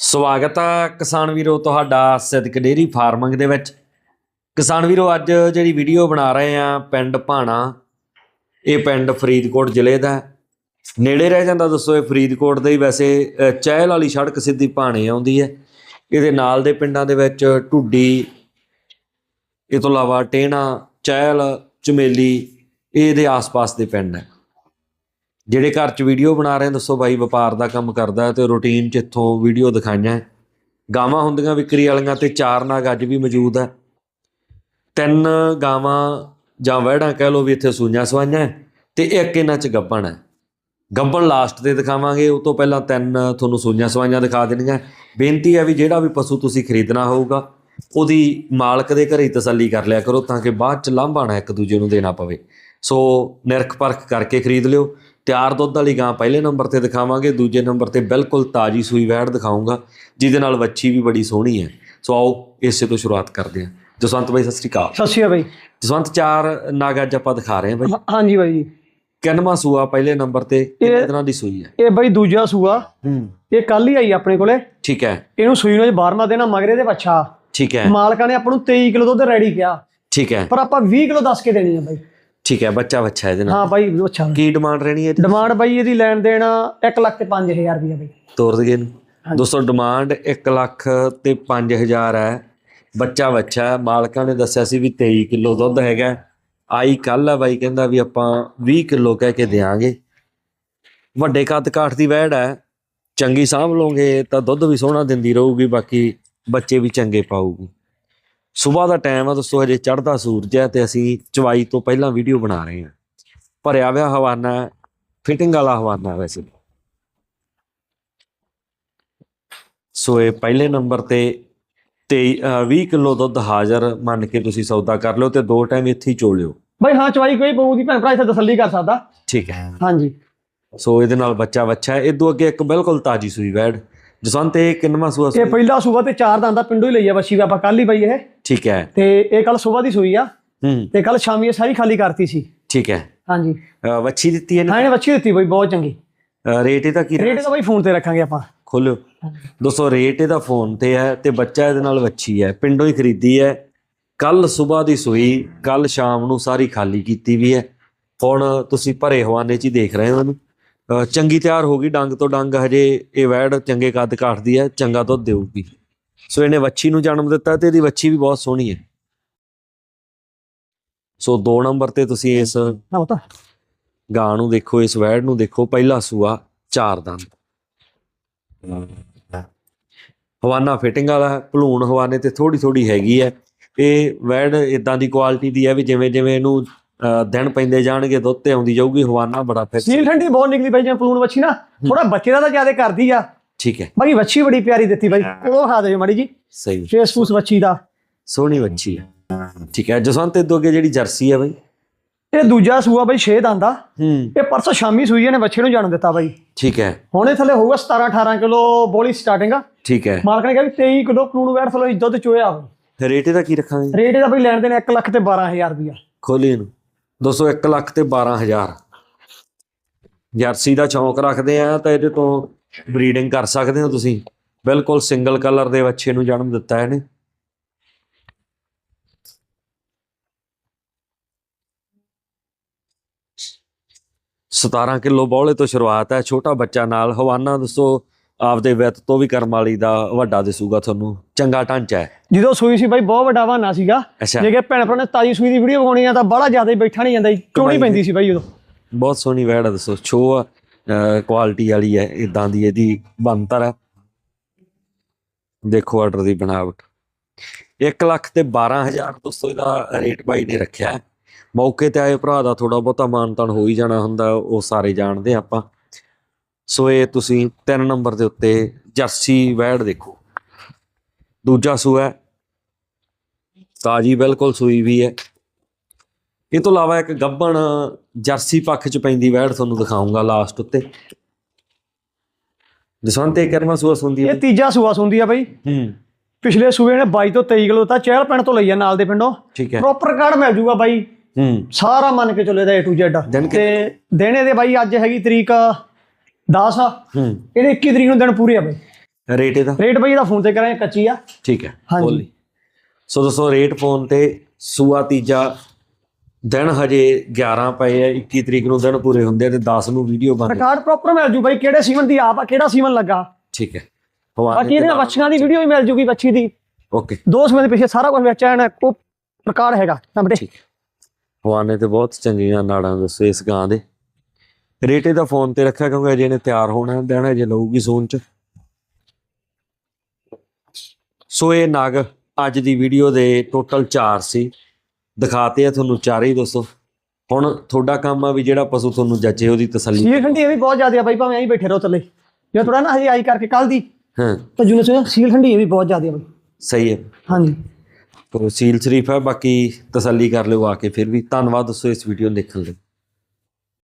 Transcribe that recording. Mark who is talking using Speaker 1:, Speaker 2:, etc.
Speaker 1: ਸਵਾਗਤ ਆ ਕਿਸਾਨ ਵੀਰੋ ਤੁਹਾਡਾ ਸਿੱਧਕ ਡੇਰੀ ਫਾਰਮਿੰਗ ਦੇ ਵਿੱਚ। ਕਿਸਾਨ ਵੀਰੋ, ਅੱਜ ਜਿਹੜੀ ਵੀਡੀਓ ਬਣਾ ਰਹੇ ਆ ਪਿੰਡ ਭਾਣਾ, ਇਹ ਪਿੰਡ ਫਰੀਦਕੋਟ ਜ਼ਿਲ੍ਹੇ ਦਾ ਨੇੜੇ ਰਹਿ ਜਾਂਦਾ ਦੱਸੋ, ਇਹ ਫਰੀਦਕੋਟ ਦੇ ਹੀ ਵੈਸੇ ਚਹਿਲ ਵਾਲੀ ਸੜਕ ਸਿੱਧੀ ਭਾਣੇ ਆਉਂਦੀ ਹੈ। ਇਹਦੇ ਨਾਲ ਦੇ ਪਿੰਡਾਂ ਦੇ ਵਿੱਚ ਢੁੱਡੀ, ਇਹ ਤੋਂ ਇਲਾਵਾ ਟੇਣਾ, ਚਹਿਲ, ਚਮੇਲੀ ਇਹਦੇ ਆਸ-ਪਾਸ ਦੇ ਪਿੰਡ ਹੈ। ਜਿਹੜੇ ਘਰ 'ਚ ਵੀਡੀਓ ਬਣਾ ਰਹੇ, ਦੱਸੋ ਬਾਈ ਵਪਾਰ ਦਾ ਕੰਮ ਕਰਦਾ ਹੈ ਤੇ ਰੂਟੀਨ 'ਚ ਇੱਥੋਂ ਵੀਡੀਓ ਦਿਖਾਈਆਂ ਗਾਵਾਂ ਹੁੰਦੀਆਂ ਵਿਕਰੀ ਵਾਲੀਆਂ ਤੇ ਚਾਰ ਨਾਗ ਅੱਜ ਵੀ ਮੌਜੂਦ ਹੈ। ਤਿੰਨ ਗਾਵਾਂ ਜਾਂ ਵਹਿੜਾਂ ਕਹਿ ਲਓ ਵੀ ਇੱਥੇ ਸੂਈਆਂ ਸਵਾਈਆਂ ਹੈ ਤੇ ਇੱਕ ਇਹਨਾਂ 'ਚ ਗੱਬਣ ਹੈ। ਗੱਬਣ ਲਾਸਟ ਤੇ ਦਿਖਾਵਾਂਗੇ, ਉਹ ਤੋਂ ਪਹਿਲਾਂ ਤਿੰਨ ਤੁਹਾਨੂੰ ਸੂਈਆਂ ਸਵਾਈਆਂ ਦਿਖਾ ਦੇਣੀਆਂ ਬੇਨਤੀ ਹੈ ਵੀ ਜਿਹੜਾ ਵੀ ਪਸ਼ੂ ਤੁਸੀਂ ਖਰੀਦਣਾ ਹੋਊਗਾ, ਉਹਦੀ ਮਾਲਕ ਦੇ ਘਰੇ ਹੀ ਤਸੱਲੀ ਕਰ ਲਿਆ ਕਰੋ ਤਾਂ ਕਿ ਬਾਅਦ ਚ ਲਾਂਭਾ ਇੱਕ ਦੂਜੇ ਨੂੰ ਦੇਣਾ ਪਵੇ। ਸੋ ਨਿਰਖ ਪਰਖ ਕਰਕੇ ਖਰੀਦ ਲਿਓ। ਤਿਆਰ ਦੁੱਧ ਵਾਲੀ ਗਾਂ ਪਹਿਲੇ ਨੰਬਰ ਤੇ ਦਿਖਾਵਾਂਗੇ ਦੂਜੇ ਨੰਬਰ ਤੇ ਬਿਲਕੁਲ ਤਾਜੀ ਸੂਈ ਵੈੜ ਦਿਖਾਉਂਗਾ ਜਿਹਦੇ ਨਾਲ ਵੱਛੀ ਵੀ ਬੜੀ ਸੋਹਣੀ ਹੈ। ਸੋ ਆਓ ਇਸੇ ਤੋਂ ਸ਼ੁਰੂਆਤ ਕਰਦੇ ਹਾਂ। ਜਸਵੰਤ ਬਾਈ ਸਤਿ ਸ਼੍ਰੀ ਅਕਾਲ।
Speaker 2: ਸਤਿ ਸ਼੍ਰੀ ਅਕਾਲ ਬਾਈ।
Speaker 1: ਜਸਵੰਤ ਚਾਰ ਨਾਗ ਅੱਜ ਆਪਾਂ ਦਿਖਾ ਰਹੇ ਹਾਂ ਬਾਈ।
Speaker 2: ਹਾਂ- ਹਾਂਜੀ ਬਾਈ ਜੀ।
Speaker 1: ਕਿੰਨਵਾਂ ਸੂਆ ਪਹਿਲੇ ਨੰਬਰ ਤੇ ਕਿੰਨੇ ਦਿਨਾਂ ਦੀ ਸੂਈ ਹੈ?
Speaker 2: ਇਹ ਬਾਈ ਦੂਜਾ ਸੂਆ।
Speaker 1: ਹੂੰ।
Speaker 2: ਇਹ ਕੱਲ ਹੀ ਆਈ ਆਪਣੇ ਕੋਲੇ।
Speaker 1: ਠੀਕ ਹੈ।
Speaker 2: ਇਹਨੂੰ ਸੂਈ ਨੂੰ 12ਵਾਂ ਦੇਣਾ ਮਗਰੇ ਦੇ ਬੱਚਾ
Speaker 1: ਠੀਕ ਹੈ।
Speaker 2: ਮਾਲਕਾਂ ਨੇ ਆਪਾਂ ਨੂੰ 23 ਕਿਲੋ ਦੁੱਧ ਰੈਡੀ ਕਿਹਾ।
Speaker 1: ਠੀਕ ਹੈ।
Speaker 2: ਪਰ ਆਪਾਂ 20 ਕਿਲੋ ਦੱਸ ਕੇ ਦੇਣੀ ਆ ਬਾਈ।
Speaker 1: ਠੀਕ ਹੈ ਬੱਚਾ ਬੱਚਾ ਇਹਦੇ ਨਾਲ।
Speaker 2: ਹਾਂ ਬਾਈ ਅੱਛਾ
Speaker 1: ਕੀ ਡਿਮਾਂਡ ਰਹਿਣੀ ਹੈ ਇਹਦੀ?
Speaker 2: ਡਿਮਾਂਡ ਬਾਈ ਇਹਦੀ ਲੈਣ ਦੇਣ 1 ਲੱਖ ਤੇ 5000 ਰੁਪਏ ਬਾਈ।
Speaker 1: ਤੋਰ ਦਈਏ ਇਹਨੂੰ। ਦੋਸਤੋ ਡਿਮਾਂਡ 1 ਲੱਖ ਤੇ 5000 ਹੈ। ਬੱਚਾ ਬੱਚਾ ਹੈ। ਮਾਲਕਾਂ ਨੇ ਦੱਸਿਆ ਸੀ ਵੀ 23 ਕਿਲੋ ਦੁੱਧ ਹੈਗਾ ਆਈ ਕੱਲ ਆ ਬਾਈ ਕਹਿੰਦਾ ਵੀ ਆਪਾਂ 20 ਕਿਲੋ ਕਹਿ ਕੇ ਦੇਾਂਗੇ ਵੱਡੇ ਕੱਦ ਕਾਠ ਦੀ ਵਹਿੜ ਹੈ। ਚੰਗੀ ਸਾਂਭ ਲਓਗੇ ਤਾਂ ਦੁੱਧ ਵੀ ਸੋਹਣਾ ਦਿੰਦੀ ਰਹੂਗੀ ਬਾਕੀ ਬੱਚੇ ਵੀ ਚੰਗੇ ਪਾਊਗੀ। ਸਵੇਰ ਦਾ ਟਾਈਮ ਆ ਦੋਸਤੋ ਹਜੇ ਚੜ੍ਹਦਾ ਸੂਰਜ ਹੈ ਤੇ ਅਸੀਂ ਚਵਾਈ ਤੋਂ ਪਹਿਲਾਂ ਵੀਡੀਓ ਬਣਾ ਰਹੇ ਹਾਂ। ਭਰਿਆ ਹੋਇਆ ਹਵਾਨਾ ਫਿਟਿੰਗ ਵਾਲਾ ਹਵਾਨਾ ਵੈਸੇ। ਸੋ ਇਹ ਪਹਿਲੇ ਨੰਬਰ ਤੇ 23 ਅ, 20 ਕਿਲੋ ਦੁੱਧ ਹਾਜ਼ਰ ਮੰਨ ਕੇ ਤੁਸੀਂ ਸੌਦਾ ਕਰ ਲਿਓ ਤੇ ਦੋ ਟਾਈਮ ਇੱਥੇ ਹੀ ਚੋਲਿਓ
Speaker 2: ਬਾਈ ਹਾਂ ਚਵਾਈ ਕੋਈ ਪਊ ਦੀ ਭੈਣ ਭਰਾ ਇੱਥੇ ਤਸੱਲੀ ਕਰ ਸਕਦਾ।
Speaker 1: ਠੀਕ ਹੈ।
Speaker 2: ਹਾਂਜੀ।
Speaker 1: ਸੋ ਇਹਦੇ ਨਾਲ ਬੱਚਾ ਬੱਚਾ ਹੈ। ਇਦੋਂ ਅੱਗੇ ਇੱਕ ਬਿਲਕੁਲ ਤਾਜੀ ਸੂਈ ਵੈੜ। ਜਸਵੰਤ ਇਹ ਕਿੰਨਵਾਂ ਸੂਆ
Speaker 2: ਇਹ? ਪਹਿਲਾ ਸੂਆ ਤੇ ਚਾਰ ਦੰਦਾ ਪਿੰਡੋਂ ਹੀ ਲਈ ਆ ਬੱਚੀ ਵੀ ਆਪਾਂ ਕੱਲ ਹੀ ਬਾਈ ਇਹ।
Speaker 1: ਠੀਕ ਹੈ।
Speaker 2: ਤੇ ਇਹ ਕੱਲ ਸਵੇਰ ਦੀ ਸੂਈ ਆ।
Speaker 1: ਹੂੰ।
Speaker 2: ਤੇ ਕੱਲ ਸ਼ਾਮੀ ਇਹ ਸਾਰੀ ਖਾਲੀ ਕਰਤੀ ਸੀ।
Speaker 1: ਠੀਕ ਹੈ।
Speaker 2: ਹਾਂਜੀ।
Speaker 1: ਵੱਛੀ ਦਿੱਤੀ ਹੈ
Speaker 2: ਹਾਂ ਇਹਨੇ ਬੱਚੀ ਦਿੱਤੀ ਬਾਈ ਬਹੁਤ ਚੰਗੀ।
Speaker 1: ਰੇਟ ਇਹਦਾ ਕੀ
Speaker 2: ਰੇਟ ਤਾਂ ਬਾਈ ਫੋਨ ਤੇ ਰੱਖਾਂਗੇ ਆਪਾਂ।
Speaker 1: ਖੋਲਿਓ ਦੋਸਤੋ ਰੇਟ ਇਹਦਾ ਫੋਨ ਤੇ ਹੈ ਤੇ ਬੱਚਾ ਇਹਦੇ ਨਾਲ ਵੱਛੀ ਹੈ। ਪਿੰਡੋਂ ਹੀ ਖਰੀਦੀ ਹੈ। ਕੱਲ ਸਵੇਰ ਦੀ ਸੂਈ ਕੱਲ ਸ਼ਾਮ ਨੂੰ ਸਾਰੀ ਖਾਲੀ ਕੀਤੀ ਵੀ ਹੈ। ਹੁਣ ਤੁਸੀਂ ਭਰੇ ਹਵਾਨੇ 'ਚ ਹੀ ਦੇਖ ਰਹੇ ਹੋ ਇਹਨੂੰ। ਚੰਗੀ ਤਿਆਰ ਹੋ ਗਈ ਡੰਗ ਤੋਂ ਡੰਗ ਹਜੇ ਇਹ ਵੈੜ ਚੰਗੇ ਕੱਦ ਕਾਟਦੀ ਹੈ ਚੰਗਾ ਦੁੱਧ ਦੇਊਗੀ। ਸੋ ਇਹਨੇ ਵੱਛੀ ਨੂੰ ਜਨਮ ਦਿੱਤਾ ਤੇ ਇਹਦੀ ਵੱਛੀ ਵੀ ਬਹੁਤ ਸੋਹਣੀ ਹੈ। ਸੋ ਦੋ ਨੰਬਰ ਤੇ ਤੁਸੀਂ ਇਸ
Speaker 2: ਬਤਾ
Speaker 1: ਗਾਂ ਨੂੰ ਦੇਖੋ ਇਸ ਵੈੜ ਨੂੰ ਦੇਖੋ ਪਹਿਲਾ ਸੂਆ ਚਾਰ ਦੰਦ। ਹਵਾਨਾ ਫਿਟਿੰਗ ਵਾਲਾ ਭਲੂਣ ਹਵਾਨੇ ਤੇ ਥੋੜੀ ਥੋੜੀ ਹੈਗੀ ਹੈ। ਇਹ ਵੈੜ ਇਦਾਂ ਦੀ ਕੁਆਲਿਟੀ ਦੀ ਹੈ ਵੀ ਜਿਵੇਂ ਜਿਵੇਂ ਇਹਨੂੰ ਦਿਨ ਪੈਂਦੇ ਜਾਣਗੇ ਦੁੱਧ ਤੇ ਆਉਂਦੀ ਜਾਊਗੀ ਹਵਾਨਾ ਬੜਾ ਫਿਰ
Speaker 2: ਸੀਲ ਠੰਡੀ ਬਹੁਤ ਨਿਕਲੀ ਬਾਈ ਜਿਵੇਂ ਪਲੂਣ ਵੱਛੀ ਨਾ ਥੋੜਾ ਬੱਚੇ ਦਾ ਤਾਂ ਜ਼ਿਆਦਾ ਕਰਦੀ ਆ।
Speaker 1: ਠੀਕ ਹੈ।
Speaker 2: ਬਾਕੀ ਵੱਛੀ ਬੜੀ ਪਿਆਰੀ ਦਿੱਤੀ ਬਾਈ। ਉਹ ਖਾ ਦੇ ਮਾੜੀ ਜੀ।
Speaker 1: ਸਹੀ।
Speaker 2: ਫੇਸ ਫੂਸ ਵੱਛੀ ਦਾ।
Speaker 1: ਸੋਹਣੀ ਬੱਚੀ ਹੈ। ਠੀਕ ਹੈ। ਜਸਵੰਤ ਇਦੋਂ ਅੱਗੇ ਜਿਹੜੀ ਜਰਸੀ ਹੈ ਬਈ?
Speaker 2: ਇਹ ਦੂਜਾ ਸੂਆ ਬਾਈ 6 ਦੰਦਾ
Speaker 1: ਹੂੰ।
Speaker 2: ਇਹ ਪਰਸੋਂ ਸ਼ਾਮੀ ਸੂਈ ਇਹਨੇ ਬੱਚੇ ਨੂੰ ਜਨਮ ਦਿੱਤਾ ਬਾਈ।
Speaker 1: ਠੀਕ ਹੈ।
Speaker 2: ਹੁਣੇ ਥੱਲੇ ਹੋਊਗਾ 17 18 ਕਿਲੋ ਬੋਲੀ ਸਟਾਰਟਿੰਗ ਆ।
Speaker 1: ਠੀਕ ਹੈ।
Speaker 2: ਮਾਲਕ ਨੇ ਕਿਹਾ ਵੀ 23 ਕਿਲੋ ਪਲੂਣ ਵੈਟ ਥੱਲੇ ਦੁੱਧ ਚੋਇਆ।
Speaker 1: ਰੇਟ ਇਹਦਾ ਕੀ ਰੱਖਾਂਗੇ?
Speaker 2: ਰੇਟ ਇਹਦਾ ਬਾਈ ਲੈਣ ਦੇਣ 1 ਲੱਖ ਤੇ 12000 ਰੁਪਇਆ
Speaker 1: ਖੋਲੀ ਇਹਨੂੰ। 201 ਲੱਖ ਤੇ 12000 ਜਰਸੀ ਦਾ ਸ਼ੌਂਕ ਰੱਖਦੇ ਆ ਤਾਂ ਇਹਦੇ ਤੋਂ ਬਰੀਡਿੰਗ ਕਰ ਸਕਦੇ ਹੋ ਤੁਸੀਂ। ਬਿਲਕੁਲ ਸਿੰਗਲ ਕਲਰ ਦੇ ਬੱਚੇ ਨੂੰ ਜਨਮ ਦਿੱਤਾ ਇਹਨੇ। ਸਤਾਰਾਂ ਕਿਲੋ ਬੌਲੇ ਤੋਂ ਸ਼ੁਰੂਆਤ ਹੈ। ਛੋਟਾ ਬੱਚਾ ਨਾਲ ਹਵਾਨਾ ਦੱਸੋ ਆਪਦੇ ਵਿੱਤ ਤੋਂ ਵੀ ਕਰਮ ਵਾਲੀ ਦਾ ਵੱਡਾ ਦਿਸੂਗਾ ਤੁਹਾਨੂੰ। ਚੰਗਾ ਢਾਂਚਾ ਹੈ।
Speaker 2: ਜਦੋਂ ਸੂਈ ਸੀ ਬਾਈ ਬਹੁਤ ਵੱਡਾ ਬਹਾਨਾ ਸੀਗਾ। ਜੇ ਕਿ ਭੈਣ ਭਰਾ ਨੇ ਤਾਜੀ ਸੂਈ ਦੀ ਵੀਡੀਓ ਬਣਾਉਣੀ ਆ ਤਾਂ ਬੜਾ ਜ਼ਿਆਦਾ ਹੀ ਬੈਠਾ ਨਹੀਂ ਜਾਂਦਾ ਜੀ। ਚੋਣੀ ਪੈਂਦੀ ਸੀ। ਬਾਈ ਉਦੋਂ?
Speaker 1: ਬਹੁਤ ਸੋਹਣੀ ਵੈੜ ਆ ਦੱਸੋ। ਛੋ ਕੁਆਲਿਟੀ ਵਾਲੀ ਹੈ ਇਦਾਂ ਦੀ ਇਹਦੀ ਬਣਤਰ ਹੈ। ਦੇਖੋ ਆਰਡਰ ਦੀ ਬਣਾਵਟ। 1 ਲੱਖ ਤੇ 12000 ਦੋਸਤੋ ਇਹਦਾ ਰੇਟ ਬਾਈ ਨੇ ਰੱਖਿਆ ਮੌਕੇ ਤੇ ਆਏ ਭਰਾ ਦਾ ਥੋੜਾ ਬਹੁਤਾ ਮਾਨਤਾਨ ਹੋ ਹੀ ਜਾਣਾ ਹੁੰਦਾ, ਉਹ ਸਾਰੇ ਜਾਣਦੇ ਆਪਾਂ। ਸੋ ਇਹ ਤੁਸੀਂ 3 ਨੰਬਰ ਦੇ ਉੱਤੇ ਜਰਸੀ ਵੈੜ ਦੇਖੋ। ਦੂਜਾ ਸੂਆ ਤਾਜੀ ਬਿਲਕੁਲ ਸੂਈ ਵੀ ਹੈ। ਇਹ ਤੋਂ ਇਲਾਵਾ ਇੱਕ ਗੱਬਣ ਜਰਸੀ ਪੱਖ ਚ ਪੈਂਦੀ ਵੈੜ ਤੁਹਾਨੂੰ ਦਿਖਾਉਂਗਾ ਲਾਸਟ ਉੱਤੇ। ਜਸਵੰਤ ਇਹ ਕਰਮਾ ਸੂਆ ਸੁੰਦੀ ਹੈ
Speaker 2: ਇਹ ਤੀਜਾ ਸੂਆ ਸੁੰਦੀ ਆ ਬਾਈ।
Speaker 1: ਹੂੰ।
Speaker 2: ਪਿਛਲੇ ਸੂਏ ਨੇ 22 ਤੋਂ 23 ਕਿਲੋ ਤਾਂ ਚਹਿਲ ਪਿੰਡ ਤੋਂ ਲਈ ਆ ਨਾਲ ਦੇ ਪਿੰਡੋਂ।
Speaker 1: ਠੀਕ ਹੈ।
Speaker 2: ਪ੍ਰੋਪਰ ਕਾਰਡ ਮਿਲ ਜੂਗਾ ਬਾਈ।
Speaker 1: ਹੂੰ।
Speaker 2: ਸਾਰਾ ਮੰਨ ਕੇ ਚੱਲੇ ਦਾ A to Z ਤੇ ਦੇਣੇ ਦੇ ਬਾਈ ਅੱਜ ਹੈਗੀ ਤਰੀਕ 10 ਆ।
Speaker 1: ਹੂੰ।
Speaker 2: ਇਹਦੇ 21 ਤਰੀਕ ਨੂੰ ਦਿਨ ਪੂਰੇ ਆ ਬਾਈ।
Speaker 1: ਰੇਟ ਇਹਦਾ?
Speaker 2: ਰੇਟ ਬਾਈ ਇਹਦਾ ਫੋਨ ਤੇ ਕਰਾਂਗੇ ਕੱਚੀ ਆ।
Speaker 1: ਠੀਕ ਹੈ
Speaker 2: ਹਾਂਜੀ।
Speaker 1: ਸੋ ਦੋਸਤੋ ਰੇਟ ਫੋਨ ਤੇ ਸੂਆ ਤੀਜਾ ਦਿਨ ਹਜੇ 11 ਪਏ ਆ 21 ਤਰੀਕ ਨੂੰ ਦਿਨ ਪੂਰੇ ਹੁੰਦੇ ਆ ਤੇ 10 ਨੂੰ ਵੀਡੀਓ ਬਣ
Speaker 2: ਰਿਕਾਰਡ ਪ੍ਰੋਪਰ ਮਿਲ ਜੂ ਬਾਈ ਕਿਹੜੇ ਸੀਮਨ ਦੀ ਆਪ ਆ ਕਿਹੜਾ ਸੀਮਨ ਲੱਗਾ?
Speaker 1: ਠੀਕ ਹੈ।
Speaker 2: ਬਾਕੀ ਇਹਦੀਆਂ ਵੱਛੀਆਂ ਦੀ ਵੀਡੀਓ ਵੀ ਮਿਲ ਜੂਗੀ ਵੱਛੀ ਦੀ।
Speaker 1: ਓਕੇ
Speaker 2: ਦੋ ਸਮੇਂ ਦੇ ਪਿੱਛੇ ਸਾਰਾ ਕੁਝ ਵਿੱਚ ਆਣਾ ਕੋ ਰਿਕਾਰਡ ਹੈਗਾ ਨੰਬਰ
Speaker 1: ਠੀਕ। ਹਵਾਨੇ ਤੇ ਬਹੁਤ ਚੰਗੀਆਂ ਨਾੜਾਂ ਦੱਸੋ ਇਸ ਗਾਂ ਦੇ। ਰੇਟ ਇਹਦਾ ਫੋਨ ਤੇ ਰੱਖਿਆ ਕਿਉਂਕਿ ਅਜੇ ਨੇ ਤਿਆਰ ਹੋਣਾ ਦੇਣਾ ਅਜੇ ਲਊਗੀ ਸੋਨ ਚ। ਸੋ ਇਹ ਨਗ ਅੱਜ ਦੀ ਵੀਡੀਓ ਦੇ ਟੋਟਲ 4 ਸੀ। ਦਿਖਾਤੇ ਆ ਤੁਹਾਨੂੰ ਚਾਰੇ ਹੀ ਦੋਸਤੋ। ਹੁਣ ਤੁਹਾਡਾ ਕੰਮ ਆ ਵੀ ਜਿਹੜਾ ਪਸ਼ੂ ਤੁਹਾਨੂੰ ਜੱਜੇ ਉਹਦੀ ਤਸੱਲੀ
Speaker 2: ਸੀਲ ਠੰਡੀ ਇਹ ਵੀ ਬਹੁਤ ਜ਼ਿਆਦਾ ਆ ਬਾਈ ਭਾਵੇਂ ਐਂ ਬੈਠੇ ਰਹੋ ਥੱਲੇ। ਜੇ ਥੋੜਾ ਨਾ ਹਜੇ ਆਈ ਕਰਕੇ ਕੱਲ ਦੀ
Speaker 1: ਹਾਂ।
Speaker 2: ਤਾਂ ਜੁਨੇ ਸੇ ਸੀਲ ਠੰਡੀ ਇਹ ਵੀ ਬਹੁਤ ਜ਼ਿਆਦਾ ਆ ਬਾਈ।
Speaker 1: ਸਹੀ ਹੈ।
Speaker 2: ਹਾਂਜੀ।
Speaker 1: ਤੋ ਸੀਲ ਸ਼ਰੀਫ ਹੈ ਬਾਕੀ ਤਸੱਲੀ ਕਰ ਲਿਓ ਆ ਕੇ ਫਿਰ ਵੀ। ਧੰਨਵਾਦ ਦੋਸਤੋ ਇਸ ਵੀਡੀਓ ਨੂੰ ਦੇਖਣ ਲਈ।